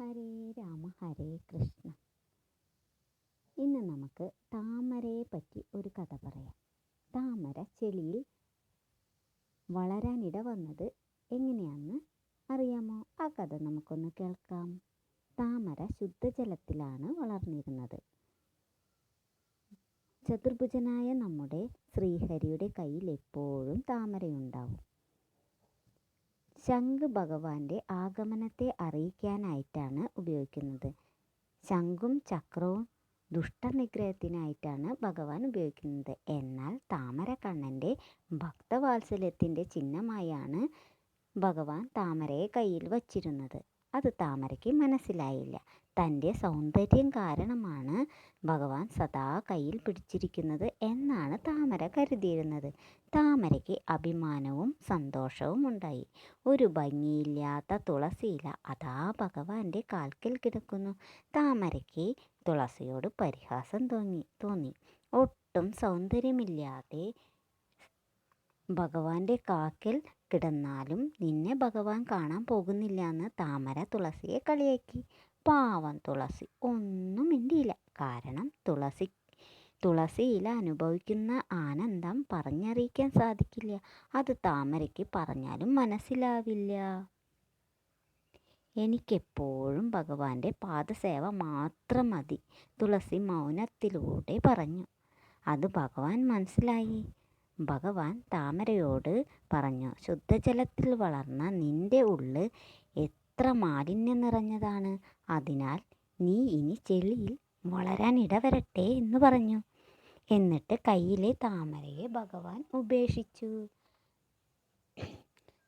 ഹരേ രാമ ഹരേ കൃഷ്ണ. ഇന്ന് നമുക്ക് താമരയെ പറ്റി ഒരു കഥ പറയാം. താമര ചെളിയിൽ വളരാനിട വന്നത് എങ്ങനെയാണെന്ന് അറിയാമോ? ആ കഥ നമുക്കൊന്ന് കേൾക്കാം. താമര ശുദ്ധജലത്തിലാണ് വളർന്നിരുന്നത്. ചതുർഭുജനായ നമ്മുടെ ശ്രീഹരിയുടെ കയ്യിൽ എപ്പോഴും താമരയുണ്ടാവും. ശംഖ് ഭഗവാന്റെ ആഗമനത്തെ അറിയിക്കാനായിട്ടാണ് ഉപയോഗിക്കുന്നത്. ശംഖും ചക്രവും ദുഷ്ടനിഗ്രഹത്തിനായിട്ടാണ് ഭഗവാൻ ഉപയോഗിക്കുന്നത്. എന്നാൽ താമരക്കണ്ണന്റെ ഭക്തവാത്സല്യത്തിന്റെ ചിഹ്നമായാണ് ഭഗവാൻ താമരയെ കയ്യിൽ വച്ചിരുന്നത്. അത് താമരയ്ക്ക് മനസ്സിലായില്ല. തന്റെ സൗന്ദര്യം കാരണമാണ് ഭഗവാൻ സദാ കയ്യിൽ പിടിച്ചിരിക്കുന്നത് എന്നാണ് താമര കരുതിയിരുന്നത്. താമരയ്ക്ക് അഭിമാനവും സന്തോഷവും ഉണ്ടായി. ഒരു ഭംഗിയില്ലാത്ത തുളസിയില അതാ ഭഗവാന്റെ കാൽക്കൽ കിടക്കുന്നു. താമരയ്ക്ക് തുളസിയോട് പരിഹാസം തോന്നി തോന്നി. ഒട്ടും സൗന്ദര്യമില്ലാതെ ഭഗവാന്റെ കാക്കൽ കിടന്നാലും നിന്നെ ഭഗവാൻ കാണാൻ പോകുന്നില്ല എന്ന് താമര തുളസിയെ കളിയാക്കി. പാവം തുളസി ഒന്നും മിണ്ടിയില്ല. കാരണം തുളസി തുളസിയില അനുഭവിക്കുന്ന ആനന്ദം പറഞ്ഞറിയിക്കാൻ സാധിക്കില്ല. അത് താമരയ്ക്ക് പറഞ്ഞാലും മനസ്സിലാവില്ല. എനിക്കെപ്പോഴും ഭഗവാന്റെ പാദസേവ മാത്രം മതി തുളസി മൗനത്തിലൂടെ പറഞ്ഞു. അത് ഭഗവാൻ മനസ്സിലായി. ഭഗവാൻ താമരയോട് പറഞ്ഞു ശുദ്ധജലത്തിൽ വളർന്ന നിന്റെ ഉള്ള് എത്ര മാലിന്യം നിറഞ്ഞതാണ്. അതിനാൽ നീ ഇനി ചെളിയിൽ വളരാൻ ഇടവരട്ടെ എന്ന് പറഞ്ഞു. എന്നിട്ട് കയ്യിലെ താമരയെ ഭഗവാൻ ഉപേക്ഷിച്ചു.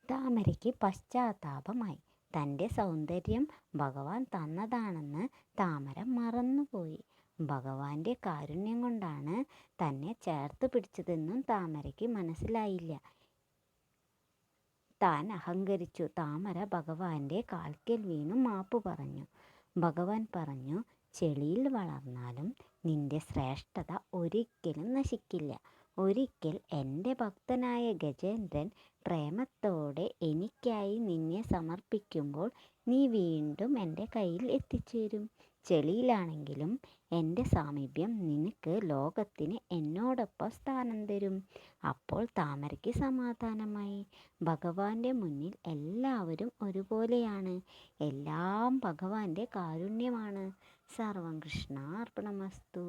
താമരയ്ക്ക് പശ്ചാത്താപമായി. തന്റെ സൗന്ദര്യം ഭഗവാൻ തന്നതാണെന്ന് താമര മറന്നുപോയി. ഭഗവാന്റെ കാരുണ്യം കൊണ്ടാണ് തന്നെ ചേർത്ത് പിടിച്ചതെന്നും താമരയ്ക്ക് മനസ്സിലായില്ല. താൻ അഹങ്കരിച്ചു. താമര ഭഗവാന്റെ കാൽക്കൽ വീണു മാപ്പ് പറഞ്ഞു. ഭഗവാൻ പറഞ്ഞു ചെളിയിൽ വളർന്നാലും നിന്റെ ശ്രേഷ്ഠത ഒരിക്കലും നശിക്കില്ല. ഒരിക്കൽ എന്റെ ഭക്തനായ ഗജേന്ദ്രൻ പ്രേമത്തോടെ എനിക്കായി നിന്നെ സമർപ്പിക്കുമ്പോൾ നീ വീണ്ടും എന്റെ കയ്യിൽ എത്തിച്ചേരും. ചെളിയിലാണെങ്കിലും എന്റെ സാമീപ്യം നിനക്ക് ലോകത്തിന് എന്നോടൊപ്പം സ്ഥാനം തരും. അപ്പോൾ താമരയ്ക്ക് സമാധാനമായി. ഭഗവാന്റെ മുന്നിൽ എല്ലാവരും ഒരുപോലെയാണ്. എല്ലാം ഭഗവാന്റെ കാരുണ്യമാണ്. സർവം കൃഷ്ണ അർപ്പണമസ്തു